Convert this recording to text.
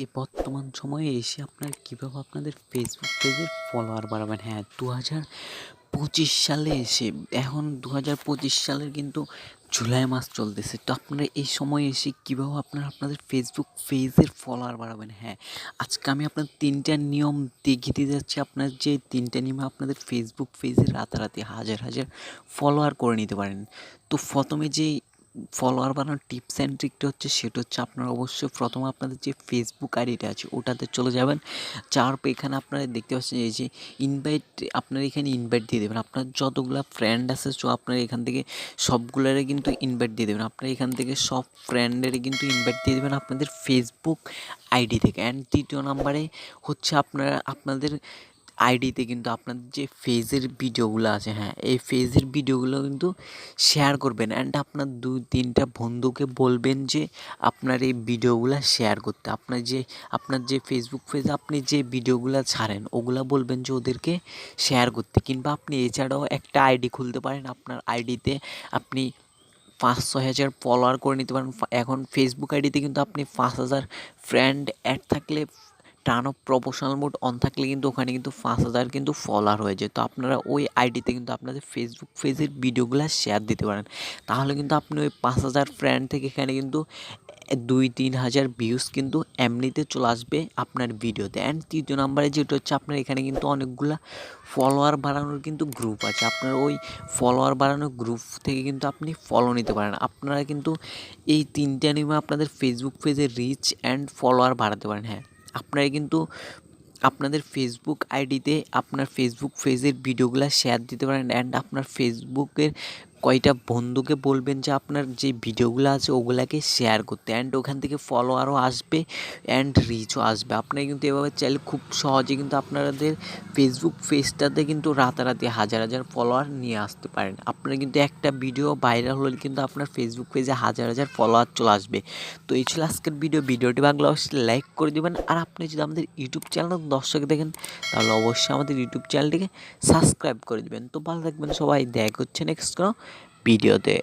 এই বর্তমান সময়ে এসে আপনার কীভাবে আপনাদের ফেসবুক পেজের ফলোয়ার বাড়াবেন? হ্যাঁ দু হাজার পঁচিশ সালে এসে, এখন দু হাজার পঁচিশ সালের কিন্তু জুলাই মাস চলতেছে। তো আপনারা এই সময় এসে কীভাবে আপনারা আপনাদের ফেসবুক পেজের ফলোয়ার বাড়াবেন? হ্যাঁ আজকে আমি আপনার তিনটা নিয়ম দেখিয়ে যাচ্ছি। আপনার যে তিনটা নিয়মে আপনাদের ফেসবুক পেজে রাতারাতি হাজার হাজার ফলোয়ার করে নিতে পারেন। তো প্রথমে যেই ফলোয়ার বানানোর টিপস অ্যান্ড ট্রিকটা হচ্ছে সেটা হচ্ছে আপনারা অবশ্যই প্রথমে আপনাদের যে ফেসবুক আইডিটা আছে, ওটাতে চলে যাবেন। পর এখানে আপনারা দেখতে পাচ্ছেন এই যে ইনভাইট আপনারা এখানে ইনভাইট দিয়ে দেবেন। আপনার যতগুলো ফ্রেন্ড আছে সো আপনারা এখান থেকে, সবগুলোরে কিন্তু ইনভাইট দিয়ে দেবেন। আপনারা এখান থেকে সব ফ্রেন্ডের কিন্তু ইনভাইট দিয়ে দেবেন আপনাদের ফেসবুক আইডি থেকে। অ্যান্ড তৃতীয় নাম্বারে হচ্ছে আপনারা, আপনাদের আইডিতে কিন্তু আপনাদের যে ফেজের ভিডিওগুলো আছে হ্যাঁ এই ফেজের ভিডিওগুলো কিন্তু শেয়ার করবেন অ্যান্ড আপনার দুই তিনটা বন্ধুকে বলবেন যে আপনার এই ভিডিওগুলো শেয়ার করতে। আপনার যে আপনার যে ফেসবুক পেজে আপনি যে ভিডিওগুলো ছাড়েন, ওগুলো বলবেন যে ওদেরকে শেয়ার করতে। কিংবা আপনি এছাড়াও একটা আইডি খুলতে পারেন, আপনার আইডিতে আপনি পাঁচ ছয় হাজার ফলোয়ার করে নিতে পারেন। এখন ফেসবুক আইডিতে কিন্তু আপনি পাঁচ হাজার ফ্রেন্ড অ্যাড থাকলে turn off professional mode on থাকলে কিন্তু ওখানে কিন্তু পাঁচ হাজার কিন্তু ফলোয়ার হয়ে যায়। তো আপনারা ওই আইডিতে কিন্তু আপনাদের ফেসবুক পেজের ভিডিওগুলো শেয়ার দিতে পারেন। তাহলে কিন্তু আপনি ওই পাঁচ হাজার ফ্রেন্ড থেকে এখানে কিন্তু দুই, তিন হাজার ভিউজ কিন্তু এমনিতে চলে আসবে আপনার ভিডিওতে। অ্যান্ড তৃতীয় নাম্বারে যেটা হচ্ছে আপনার এখানে কিন্তু অনেকগুলো ফলোয়ার বাড়ানোর কিন্তু গ্রুপ আছে। আপনার ওই ফলোয়ার বাড়ানোর গ্রুপ থেকে কিন্তু আপনি ফলো নিতে পারেন। আপনারা কিন্তু এই তিনটে নিয়মে আপনাদের ফেসবুক পেজে রিচ অ্যান্ড ফলোয়ার বাড়াতে পারেন। হ্যাঁ। আপনারা কিন্তু আপনাদের ফেসবুক আইডিতে আপনার ফেসবুক পেজের ভিডিওগুলো শেয়ার দিতে পারেন অ্যান্ড আপনার ফেসবুকের কয়টা বন্ধুকে বলবেন যে আপনার যে ভিডিওগুলো আছে ওগুলাকে শেয়ার করতে? অ্যান্ড ওখান থেকে ফলোয়ারও আসবে অ্যান্ড রিচও আসবে। আপনারা কিন্তু এভাবে চাইলে খুব সহজে কিন্তু আপনাদের ফেসবুক পেজটাতে কিন্তু রাতারাতি হাজার হাজার ফলোয়ার নিয়ে আসতে পারেন। আপনারা কিন্তু একটা ভিডিও ভাইরাল হলে কিন্তু আপনার ফেসবুক পেজে হাজার হাজার ফলোয়ার চলে আসবে। তো এই ছিল আজকের ভিডিও ভিডিওটি বাংলা অবশ্যই লাইক করে দেবেন। আর আপনি যদি আমাদের ইউটিউব চ্যানেল দর্শক দেখেন, তাহলে অবশ্যই আমাদের ইউটিউব চ্যানেলটিকে সাবস্ক্রাইব করে দেবেন। তো ভালো থাকবেন সবাই। দেখ হচ্ছে নেক্সট কোনো ভিডিওতে